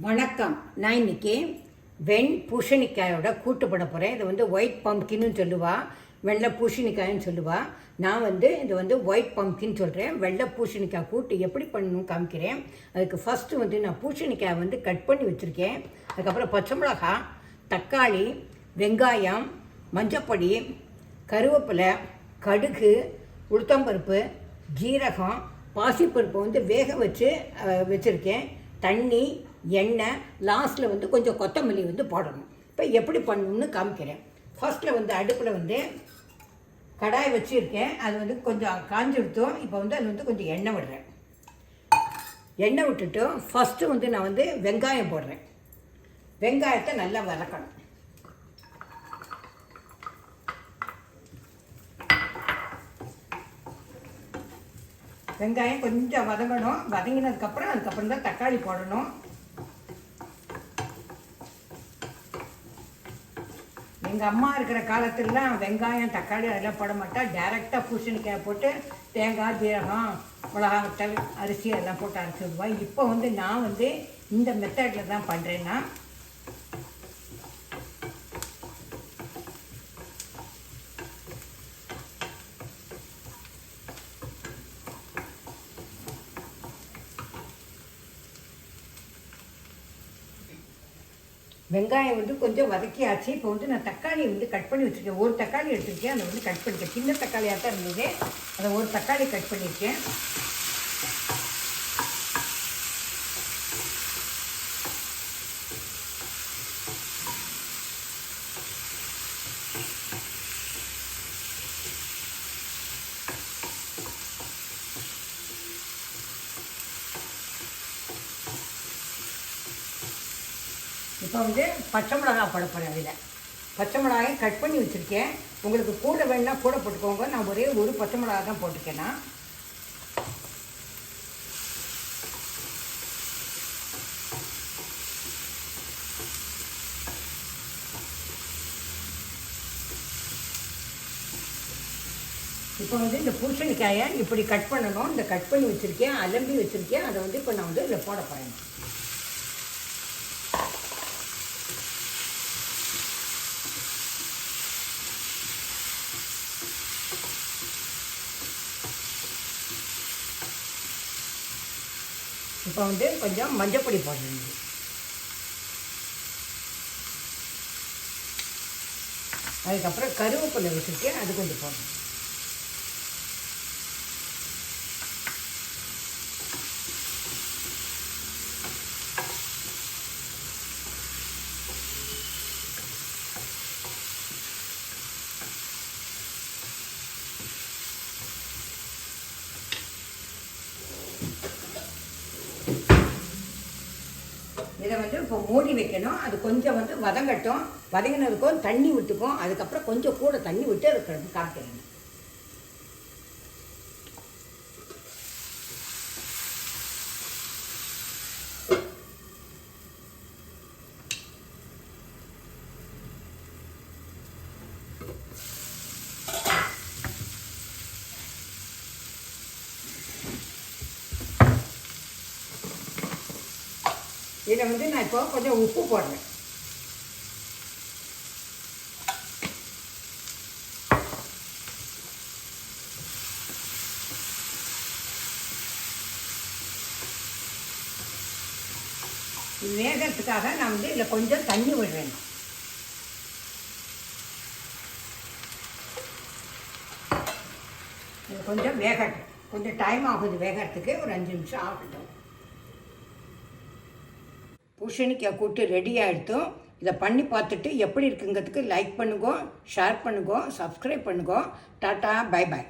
வணக்கம். நான் இன்னைக்கு வெண் பூஷணிக்காயோட கூட்டு பண்ண போகிறேன் இது வந்து ஒயிட் பம்ப்கின்னு சொல்லுவா. வெள்ளை பூஷணிக்காயின்னு சொல்லுவா. நான் வந்து இது வந்து ஒயிட் பம்ப்கின் சொல்கிறேன் வெள்ளை பூசணிக்காய் கூட்டு எப்படி பண்ணணும் காமிக்கிறேன். அதுக்கு ஃபஸ்ட்டு வந்து நான் பூஷணிக்காய் வந்து கட் பண்ணி வச்சுருக்கேன். அதுக்கப்புறம் பச்சை மிளகாய் தக்காளி வெங்காயம் மஞ்சப்பொடி கருவேப்பிலை கடுகு உளுத்தம்பருப்பு ஜீரகம் பாசிப்பருப்பு வந்து வேக வச்சு வச்சுருக்கேன். தண்ணி எண்ணெய் லாஸ்ட்டில் வந்து கொஞ்சம் கொத்தமல்லி வந்து போடணும். இப்போ எப்படி பண்ணணும்னு காமிக்கிறேன். ஃபர்ஸ்ட்டில் வந்து அடுப்பில் வந்து கடாய் வச்சுருக்கேன். அது வந்து கொஞ்சம் காஞ்சி இப்போ வந்து அது வந்து கொஞ்சம் எண்ணெய் விடுறேன். எண்ணெய் விட்டுட்டு ஃபஸ்ட்டு வந்து நான் வந்து வெங்காயம் போடுறேன். வெங்காயத்தை நல்லா வதக்கணும். வெங்காயம் கொஞ்சம் வதங்கணும். வதங்கினதுக்கப்புறம் அதுக்கப்புறம் தான் தக்காளி போடணும். எங்கள் அம்மா இருக்கிற காலத்துலலாம் வெங்காயம் தக்காளி அதெல்லாம் போட மாட்டா. டேரெக்டாக பூசணிக்காய் போட்டு தேங்காய் ஜீரகம் மிளகாத்தல் அரிசி அதெல்லாம் போட்டு அரைச்சி இப்போ வந்து நான் வந்து இந்த மெத்தடில் தான் பண்ணுறேன்னா வெங்காயம் வந்து கொஞ்சம் வதக்கியாச்சு. இப்போ வந்து நான் தக்காளி வந்து கட் பண்ணி வச்சுருக்கேன். ஒரு தக்காளி எடுத்துருக்கேன். அதை வந்து கட் பண்ணிருக்கேன் சின்ன தக்காளியாக தான் இருந்தது. அதை ஒரு தக்காளி கட் பண்ணியிருக்கேன். இப்போ வந்து பச்சை மிளகா போட போகிறேன் அதில் பச்சை மிளகாயும் கட் பண்ணி வச்சுருக்கேன். உங்களுக்கு கூட வேணா கூட போட்டுக்கோங்க. நான் ஒரே ஒரு பச்சை மிளகா தான் போட்டிருக்கேன்னா இப்போ வந்து இந்த பூசணிக்காயை இப்படி கட் பண்ணணும். இந்த கட் பண்ணி வச்சுருக்கேன். அலம்பி வச்சுருக்கேன். அதை வந்து இப்போ நான் வந்து இதில் போட போகிறேன் இப்போ வந்து கொஞ்சம் மஞ்சப்பொடி போடணும் அதுக்கப்புறம் கருவேப்பிலை வச்சுருக்கேன் அது கொஞ்சம் போடணும் இதை வந்து இப்போ மூடி வைக்கணும். அது கொஞ்சம் வந்து வதங்கட்டும். வதங்கினதுக்கும் தண்ணி விட்டுக்கும் அதுக்கப்புறம் கொஞ்சம் கூட தண்ணி விட்டு அதுக்கு காய்க்கணும். இதில் வந்து நான் இப்போ கொஞ்சம் உப்பு போடுறேன். இது வேகிறதுக்காக நான் வந்து இதில் கொஞ்சம் தண்ணி விடுறேன். இது கொஞ்சம் வேகட்டும். கொஞ்சம் டைம் ஆகுது வேகறதுக்கு. ஒரு அஞ்சு நிமிஷம் ஆகட்டும். பூசணிக்காய் கூட்டு ரெடி ஆகிடுத்தும் இதை பண்ணி பார்த்துட்டு எப்படி இருக்குங்கிறதுக்கு லைக் பண்ணுங்க ஷேர் பண்ணுங்க சப்ஸ்கிரைப் பண்ணுங்க. Tata bye bye